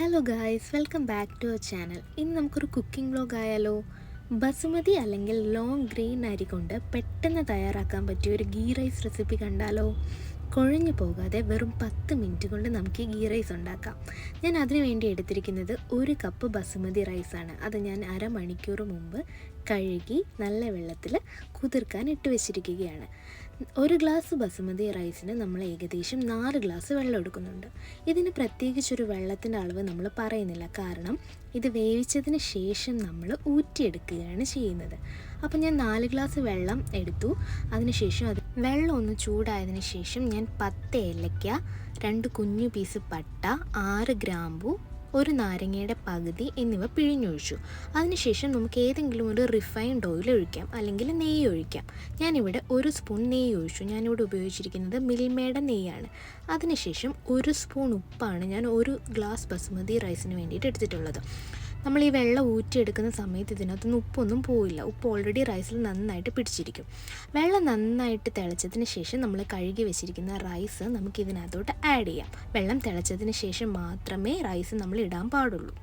Hello guys welcome back to our channel ഇന്ന് നമുക്കൊരു cooking vlog ആയാലോ? ബസുമതി അല്ലെങ്കിൽ ലോങ് ഗ്രീൻ അരി കൊണ്ട് പെട്ടെന്ന് തയ്യാറാക്കാൻ പറ്റിയ ഒരു ഗീ റൈസ് റെസിപ്പി കണ്ടാലോ? കുഴഞ്ഞു പോകാതെ വെറും പത്ത് മിനിറ്റ് കൊണ്ട് നമുക്ക് ഗീ റൈസ് ഉണ്ടാക്കാം. ഞാൻ അതിനു വേണ്ടി എടുത്തിരിക്കുന്നത് ഒരു കപ്പ് ബസുമതി റൈസാണ് അത് ഞാൻ അരമണിക്കൂർ മുമ്പ് കഴുകി നല്ല വെള്ളത്തിൽ കുതിർക്കാൻ ഇട്ട് വെച്ചിരിക്കുകയാണ്. ഒരു ഗ്ലാസ് ബസുമതി റൈസിന് നമ്മൾ ഏകദേശം നാല് ഗ്ലാസ് വെള്ളം എടുക്കുന്നുണ്ട്. ഇതിന് പ്രത്യേകിച്ചൊരു വെള്ളത്തിന്റെ അളവ് നമ്മൾ പറയുന്നില്ല. കാരണം ഇത് വേവിച്ചതിന് ശേഷം നമ്മൾ ഊറ്റിയെടുക്കുകയാണ് ചെയ്യുന്നത്. അപ്പോൾ ഞാൻ നാല് ഗ്ലാസ് വെള്ളം എടുത്തു. അതിനുശേഷം അത് വെള്ളം ഒന്ന് ചൂടായതിന് ശേഷം ഞാൻ പത്ത് ഏലയ്ക്ക രണ്ട് കുഞ്ഞു പീസ് പട്ട ആറ് ഗ്രാമ്പു ഒരു നാരങ്ങയുടെ പകുതി എന്നിവ പിഴിഞ്ഞൊഴിച്ചു. അതിനുശേഷം നമുക്ക് ഏതെങ്കിലും ഒരു റിഫൈൻഡ് ഓയിൽ ഒഴിക്കാം അല്ലെങ്കിൽ നെയ്യ് ഒഴിക്കാം. ഞാനിവിടെ ഒരു സ്പൂൺ നെയ്യ് ഒഴിച്ചു. ഞാനിവിടെ ഉപയോഗിച്ചിരിക്കുന്നത് മിൽമയുടെ നെയ്യാണ്. അതിനുശേഷം ഒരു സ്പൂൺ ഉപ്പാണ് ഞാൻ ഒരു ഗ്ലാസ് ബസുമതി റൈസിന് വേണ്ടിയിട്ട് എടുത്തിട്ടുള്ളത്. നമ്മൾ ഈ വെള്ളം ഊറ്റിയെടുക്കുന്ന സമയത്ത് ഇതിനകത്തുനിന്ന് ഉപ്പൊന്നും പോയില്ല ഉപ്പ് ഓൾറെഡി റൈസിൽ നന്നായിട്ട് പിടിച്ചിരിക്കും. വെള്ളം നന്നായിട്ട് തിളച്ചതിന് ശേഷം നമ്മൾ കഴുകി വെച്ചിരിക്കുന്ന റൈസ് നമുക്ക് ഇതിനകത്തോട്ട് ആഡ് ചെയ്യാം. വെള്ളം തിളച്ചതിന് ശേഷം മാത്രമേ റൈസ് നമ്മൾ ഇടാൻ പാടുള്ളൂ.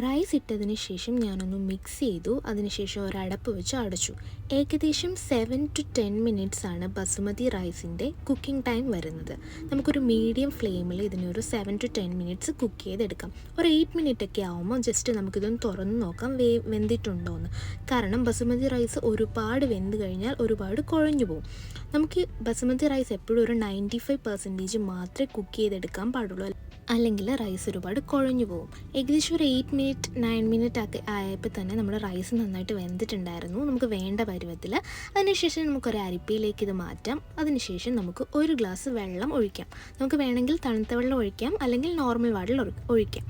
റൈസ് ഇട്ടതിന് ശേഷം ഞാനൊന്ന് മിക്സ് ചെയ്തു. അതിനുശേഷം ഒരടപ്പ് വെച്ച് അടച്ചു. ഏകദേശം സെവൻ ടു ടെൻ മിനിറ്റ്സ് ആണ് ബസുമതി റൈസിന്റെ കുക്കിംഗ് ടൈം വരുന്നത്. നമുക്കൊരു മീഡിയം ഫ്ലെയിമിൽ ഇതിനൊരു seven to ten minutes cook ചെയ്തെടുക്കാം. ഒരു എയ്റ്റ് മിനിറ്റ് ഒക്കെ ആകുമ്പോൾ ജസ്റ്റ് നമുക്കിതൊന്ന് തുറന്ന് നോക്കാം വേ വെന്തിട്ടുണ്ടോ എന്ന് കാരണം ബസുമതി റൈസ് ഒരുപാട് വെന്ത് കഴിഞ്ഞാൽ ഒരുപാട് കുഴഞ്ഞു പോകും നമുക്ക് ബസുമതി റൈസ് എപ്പോഴും ഒരു നയന്റി ഫൈവ് പെർസെന്റേജ് മാത്രമേ കുക്ക് ചെയ്തെടുക്കാൻ പാടുള്ളൂ. അല്ലെങ്കിൽ റൈസ് ഒരുപാട് കുഴഞ്ഞു പോകും. ഏകദേശം ഒരു എയ്റ്റ് മിനിറ്റ് നയൻ മിനിറ്റ് ഒക്കെ ആയപ്പോൾ തന്നെ നമ്മുടെ റൈസ് നന്നായിട്ട് വെന്തിട്ടുണ്ടായിരുന്നു. നമുക്ക് വേണ്ട പരുവത്തിൽ അതിനുശേഷം നമുക്കൊരു അരിപ്പയിലേക്ക് ഇത് മാറ്റാം. അതിനുശേഷം നമുക്ക് ഒരു ഗ്ലാസ് വെള്ളം ഒഴിക്കാം. നമുക്ക് വേണമെങ്കിൽ തണുത്ത വെള്ളം ഒഴിക്കാം. അല്ലെങ്കിൽ നോർമൽ വാട്ടർ ഒഴി- ഒഴിക്കാം.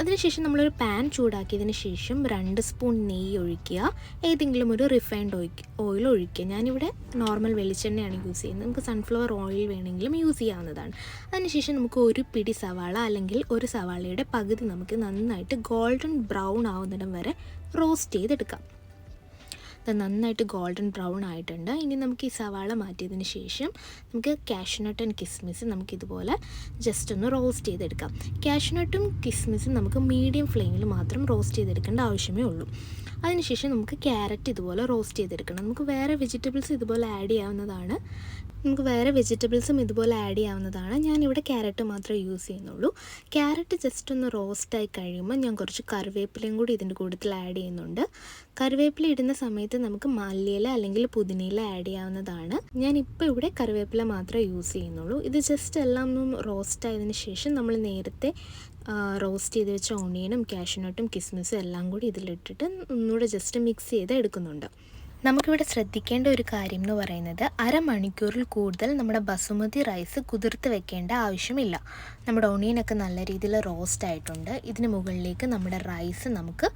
അതിനുശേഷം നമ്മളൊരു പാൻ ചൂടാക്കിയതിന് ശേഷം രണ്ട് സ്പൂൺ നെയ്യ് ഒഴിക്കുക. ഏതെങ്കിലും ഒരു റിഫൈൻഡ് ഓയിൽ ഒഴിക്കുക. ഞാനിവിടെ നോർമൽ വെളിച്ചെണ്ണയാണ് യൂസ് ചെയ്യുന്നത്. നമുക്ക് സൺഫ്ലവർ ഓയിൽ വേണമെങ്കിലും യൂസ് ചെയ്യാവുന്നതാണ്. അതിനുശേഷം നമുക്ക് ഒരു പിടി സവാള അല്ലെങ്കിൽ ഒരു സവാളയുടെ പകുതി നമുക്ക് നന്നായിട്ട് ഗോൾഡൻ ബ്രൗൺ ആവുന്നിടം വരെ റോസ്റ്റ് ചെയ്തെടുക്കാം. ഇത് നന്നായിട്ട് ഗോൾഡൻ ബ്രൗൺ ആയിട്ടുണ്ട്. ഇനി നമുക്ക് ഈ സവാള മാറ്റിയതിന് ശേഷം നമുക്ക് കാഷ്നട്ട് ആൻഡ് കിസ്മിസ് നമുക്കിതുപോലെ ജസ്റ്റ് ഒന്ന് റോസ്റ്റ് ചെയ്തെടുക്കാം. കാഷ്നട്ടും കിസ്മിസും നമുക്ക് മീഡിയം ഫ്ലെയിമിൽ മാത്രം റോസ്റ്റ് ചെയ്തെടുക്കേണ്ട ആവശ്യമേ ഉള്ളൂ. അതിനുശേഷം നമുക്ക് ക്യാരറ്റ് ഇതുപോലെ റോസ്റ്റ് ചെയ്തെടുക്കണം. നമുക്ക് വേറെ വെജിറ്റബിൾസ് ഇതുപോലെ ആഡ് ചെയ്യാവുന്നതാണ്. നമുക്ക് വേറെ വെജിറ്റബിൾസും ഇതുപോലെ ആഡ് ചെയ്യാവുന്നതാണ്. ഞാനിവിടെ ക്യാരറ്റ് മാത്രമേ യൂസ് ചെയ്യുന്നുള്ളൂ. ക്യാരറ്റ് ജസ്റ്റ് ഒന്ന് റോസ്റ്റായി കഴിയുമ്പോൾ ഞാൻ കുറച്ച് കറിവേപ്പിലയും കൂടി ഇതിന്റെ കൂട്ടത്തിൽ ആഡ് ചെയ്യുന്നുണ്ട്. കറിവേപ്പില ഇടുന്ന സമയത്ത് നമുക്ക് മല്ലിയില അല്ലെങ്കിൽ പുതിനയില ആഡ് ചെയ്യാവുന്നതാണ്. ഞാൻ ഇപ്പോൾ ഇവിടെ കറിവേപ്പില മാത്രമേ യൂസ് ചെയ്യുന്നുള്ളൂ. ഇത് ജസ്റ്റ് എല്ലാം ഒന്നും റോസ്റ്റ് ആയതിനു ശേഷം നമ്മൾ നേരത്തെ റോസ്റ്റ് ചെയ്ത് വെച്ച ഓണിയനും കാഷ്നട്ടും കിസ്മിസും എല്ലാം കൂടി ഇതിലിട്ടിട്ട് ഒന്നുകൂടെ ജസ്റ്റ് മിക്സ് ചെയ്ത് എടുക്കുന്നുണ്ട്. നമുക്കിവിടെ ശ്രദ്ധിക്കേണ്ട ഒരു കാര്യം എന്ന് പറയുന്നത് അരമണിക്കൂറിൽ കൂടുതൽ നമ്മുടെ ബസുമതി റൈസ് കുതിർത്ത് വെക്കേണ്ട ആവശ്യമില്ല. നമ്മുടെ ഓണിയനൊക്കെ നല്ല രീതിയിൽ റോസ്റ്റ് ആയിട്ടുണ്ട്. ഇതിന് മുകളിലേക്ക് നമ്മുടെ റൈസ് നമുക്ക്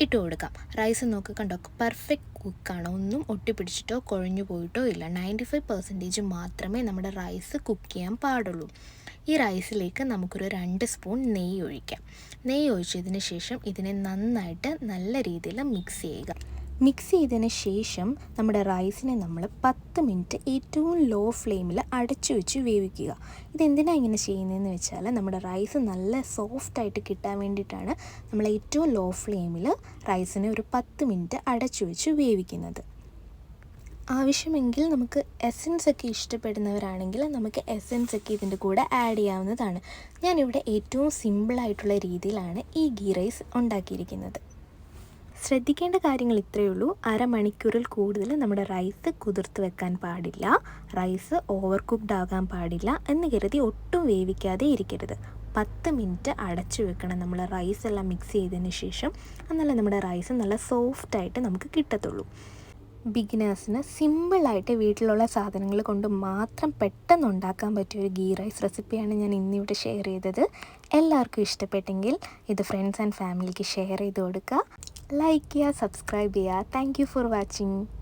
ഇട്ട് കൊടുക്കാം. റൈസ് നോക്കി കണ്ടോ പെർഫെക്റ്റ് കുക്കാണ് ഒന്നും ഒട്ടിപ്പിടിച്ചിട്ടോ കുഴഞ്ഞു പോയിട്ടോ ഇല്ല. നയന്റി ഫൈവ് പെർസെന്റേജ് മാത്രമേ നമ്മുടെ റൈസ് കുക്ക് ചെയ്യാൻ പാടുള്ളൂ. ഈ റൈസിലേക്ക് നമുക്കൊരു രണ്ട് സ്പൂൺ നെയ്യ് ഒഴിക്കാം. നെയ്യ് ഒഴിച്ചതിന് ശേഷം ഇതിനെ നന്നായിട്ട് നല്ല രീതിയിൽ മിക്സ് ചെയ്യുക. മിക്സ് ചെയ്തതിന് ശേഷം നമ്മുടെ റൈസിനെ നമ്മൾ പത്ത് മിനിറ്റ് ഏറ്റവും ലോ ഫ്ലെയിമിൽ അടച്ചു വെച്ച് വേവിക്കുക. ഇതെന്തിനാണ് ഇങ്ങനെ ചെയ്യുന്നതെന്ന് വെച്ചാൽ നമ്മുടെ റൈസ് നല്ല സോഫ്റ്റായിട്ട് കിട്ടാൻ വേണ്ടിയിട്ടാണ് നമ്മൾ ഏറ്റവും ലോ ഫ്ലെയിമിൽ റൈസിനെ ഒരു പത്ത് മിനിറ്റ് അടച്ചു വെച്ച് വേവിക്കുന്നത്. ആവശ്യമെങ്കിൽ നമുക്ക് എസൻസ് ഒക്കെ ഇഷ്ടപ്പെടുന്നവരാണെങ്കിൽ നമുക്ക് എസൻസ് ഒക്കെ ഇതിന്റെ കൂടെ ആഡ് ചെയ്യാവുന്നതാണ്. ഞാനിവിടെ ഏറ്റവും സിമ്പിളായിട്ടുള്ള രീതിയിലാണ് ഈ ഗീ റൈസ് ഉണ്ടാക്കിയിരിക്കുന്നത്. ശ്രദ്ധിക്കേണ്ട കാര്യങ്ങൾ ഇത്രയേ ഉള്ളൂ. അരമണിക്കൂറിൽ കൂടുതൽ നമ്മുടെ റൈസ് കുതിർത്ത് വെക്കാൻ പാടില്ല. റൈസ് ഓവർ കുക്ക്ഡ് ആകാൻ പാടില്ല എന്ന് കരുതി ഒട്ടും വേവിക്കാതെ ഇരിക്കരുത്. പത്ത് മിനിറ്റ് അടച്ചു വെക്കണം നമ്മൾ റൈസ് എല്ലാം മിക്സ് ചെയ്തതിന് ശേഷം. എന്നാലേ നമ്മുടെ റൈസ് നല്ല സോഫ്റ്റായിട്ട് നമുക്ക് കിട്ടത്തുള്ളൂ. ബിഗിനേഴ്സിന് സിമ്പിളായിട്ട് വീട്ടിലുള്ള സാധനങ്ങൾ കൊണ്ട് മാത്രം പെട്ടെന്ന് ഉണ്ടാക്കാൻ പറ്റിയ ഒരു ഗീ റൈസ് റെസിപ്പിയാണ് ഞാൻ ഇന്നിവിടെ ഷെയർ ചെയ്തത്. എല്ലാവർക്കും ഇഷ്ടപ്പെട്ടെങ്കിൽ ഇത് ഫ്രണ്ട്സ് ആൻഡ് ഫാമിലിക്ക് ഷെയർ ചെയ്ത് കൊടുക്കുക. ലൈക്ക് ചെയ്യുക സബ്സ്ക്രൈബ് ചെയ്യുക. Thank for watching.